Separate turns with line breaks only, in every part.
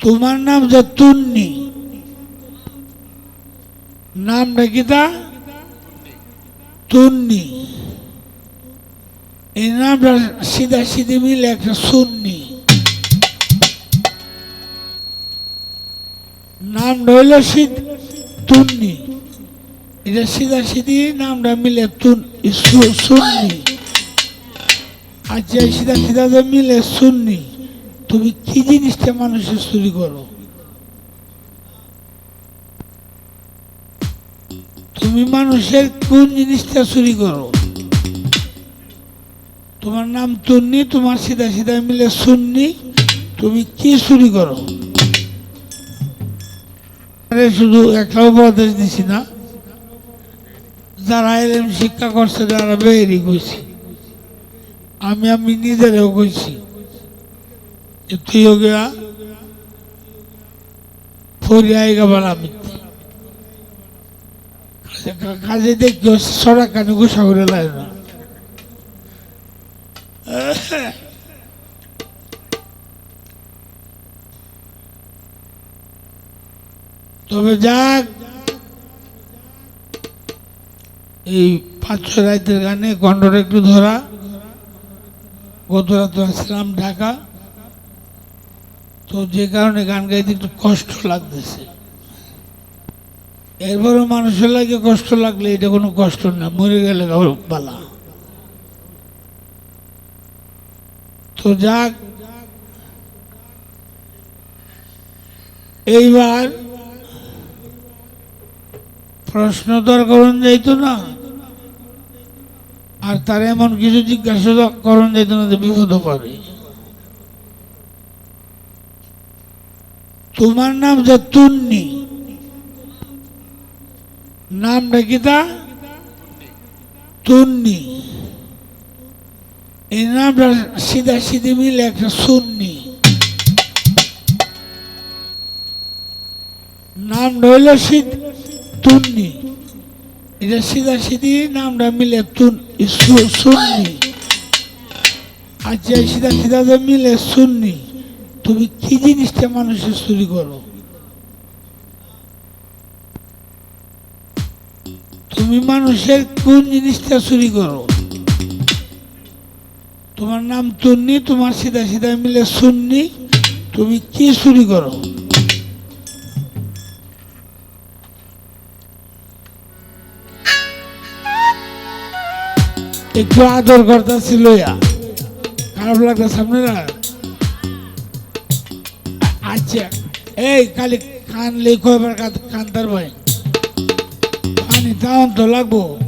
তোমার নাম যে তুন্নি। নামটা কি তা? তুন্নি। এই নামটা সিধা সিধি মিলে একটা সুন্নি। নামটা হইল তুন্নি। এটা সিধা সিধি, নামটা মিলে সুন্নি। আচ্ছা সিধা সিধা যে মিলে সুন্নি। তুমি কি জিনিসটা মানুষের চুরি করো? তুমি মানুষের কোন জিনিসটা চুরি করো? তোমার নাম তুন্নি তোমার সিধা সিধা মিলে সুন্নি, তুমি কি চুরি করো? শুধু একটা উপদেশ দিছি না। যারা এলেম শিক্ষা করছে যারা বেরি কইছি। আমি আমি নিজেরও কইছি। যে তুইও গিয়া ফরি আইগা বলা মিথ্যে কাজে দেখি সড়ক কানে গুসা করে লাগে তবে যাক, এই পাঁচ ছয় রাতের গানে কণ্ঠটা একটু ধরা। গত রাত আসলাম ঢাকা। তো যে কারণে গান গাইতে একটু কষ্ট লাগতেছে। এরপরও মানুষের লাগে কষ্ট লাগলে এটা কোনো কষ্ট না, মরে গেলে বালা। তো যাক, এইবার প্রশ্ন তো আর করুন যাইতো না, আর তার এমন কিছু জিজ্ঞাসা করুন যাইত না যে বিপদ পাবে তোমার নাম যে তুন্নি? নামটা কি তা? তুন্নি। এই নামটা সিধা সিধি মিলে একটা সুন্নি। নামটা হইল সিদ তুন্নি। এটা সিধা সিধি, নামটা মিলে সুন্নি। আচ্ছা এই সিধা সিধা যে মিলে সুন্নি। তুমি কি জিনিসটা মানুষের চুরি করো? তুমি মানুষের কোন জিনিসটা চুরি করো? তোমার নাম তুন্নি তোমার সিধা সিধা মিলে সুন্নি, তুমি কি চুরি করো? একটু আদর করতে ছিল খারাপ লাগতেছে আপনারা? আচ্ছা এই কালি কান কয়বার কান- কান্তার ভাই। পানি তাও তো লাগবো।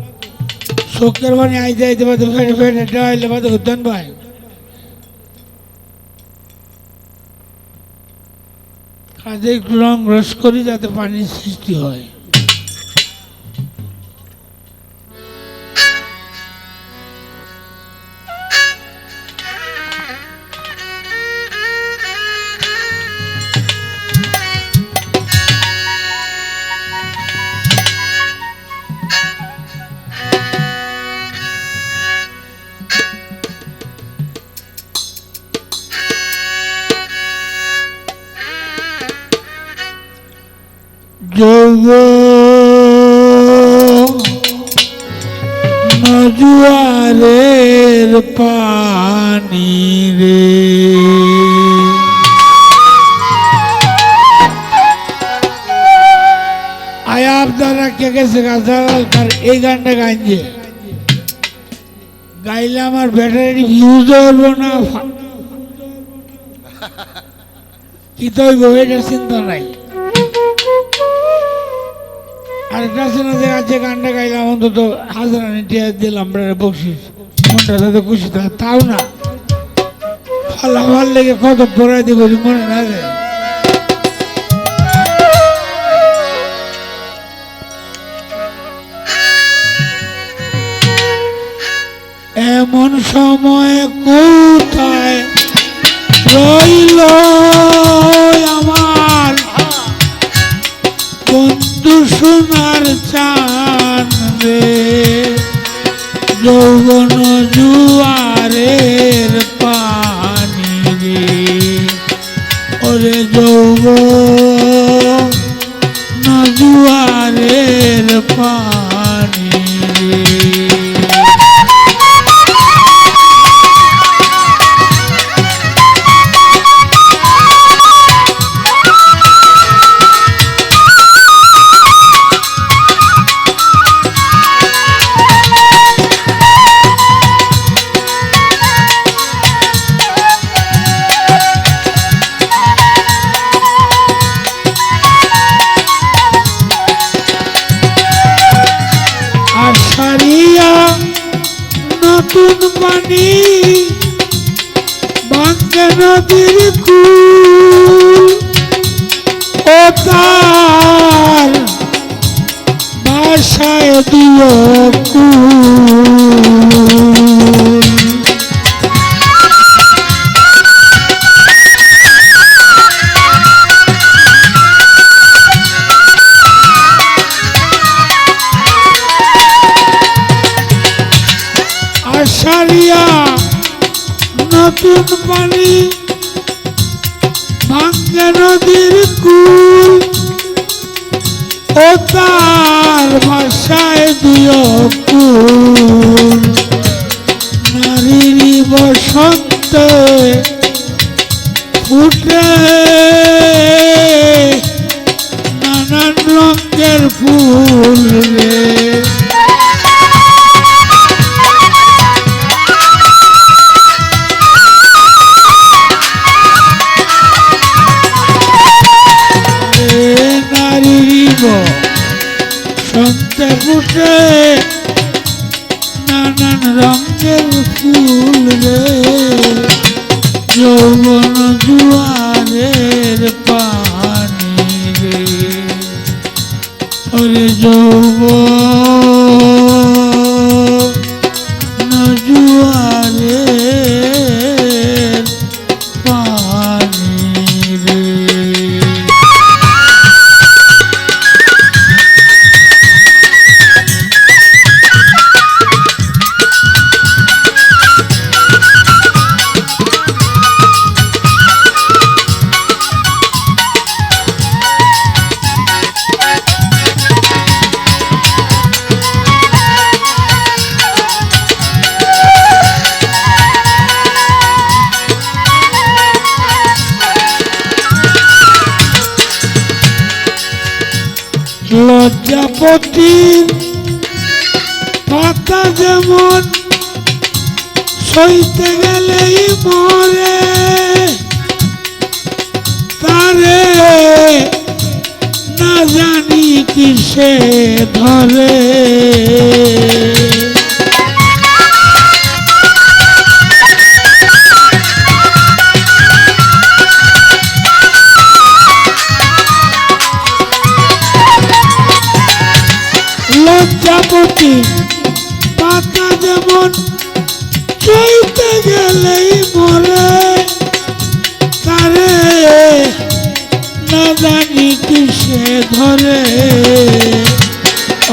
শোকের পানি আই যাইতে পারতে ফেটে ফেটে ডাইলে পারতে উদ্যান ভাই। কাজে একটু রং রস করি যাতে পানির সৃষ্টি হয়। নজুয়ারের পানি রে। আয়া আপনারা কে গেছে গাছার এই গানটা গাইছে গাইলে আমার ব্যাটারি ইউজ হইব না। কি তো এটা চিন্তা নাই। আর যে আছে গানটা গাইলাম, অন্তত হাজার টিয়া দিলাম বকশিস। মনটা তাতে খুশি থাকে তাও না। ফলাফল লেগে কত পড়াই দিব মনে না রে এমন সময় কোথায় রইল আষাঢ়িয়া নতুন পানি ভাঙ্গে নদীর কুল ও তার ভাষায় দিও কুল। নারীর বসন্তে ফুটে। নানান রঙের ফুল জুয়ারের পানি রে। ওরে যৌবন লজ্জাপতির পাতা যেমন সইতে গেলেই মরে তারে না জানি কিসে ধরে। না জানি কিসে ধরে।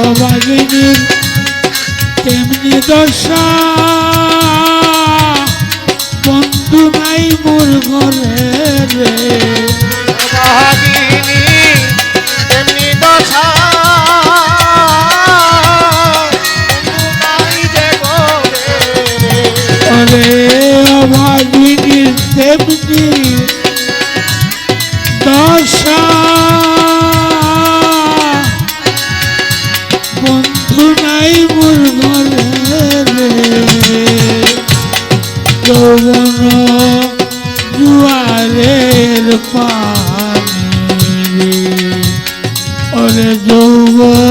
অবাগিনীর তেমনি দশা? বন্ধু নাই মোর ঘরে রে।
ভাগিনী
যৌবন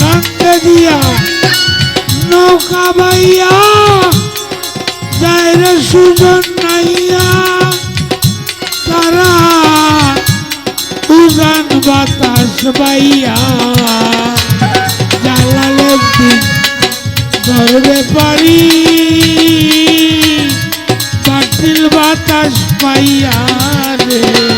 গাঙ্গে দিয়া নৌকা বাইয়া যায় রে সুজন নাইয়া তারা বাতাস বাইয়া জালালের দিন ধরবে পারি। বাতিল বাতাস পাইয়া রে।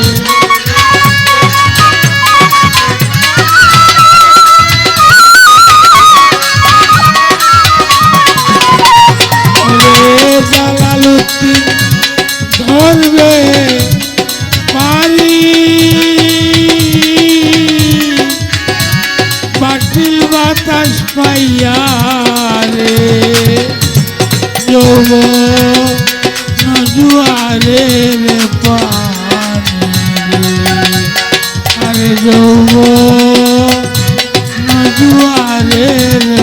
যৌব নজুয়ারে রে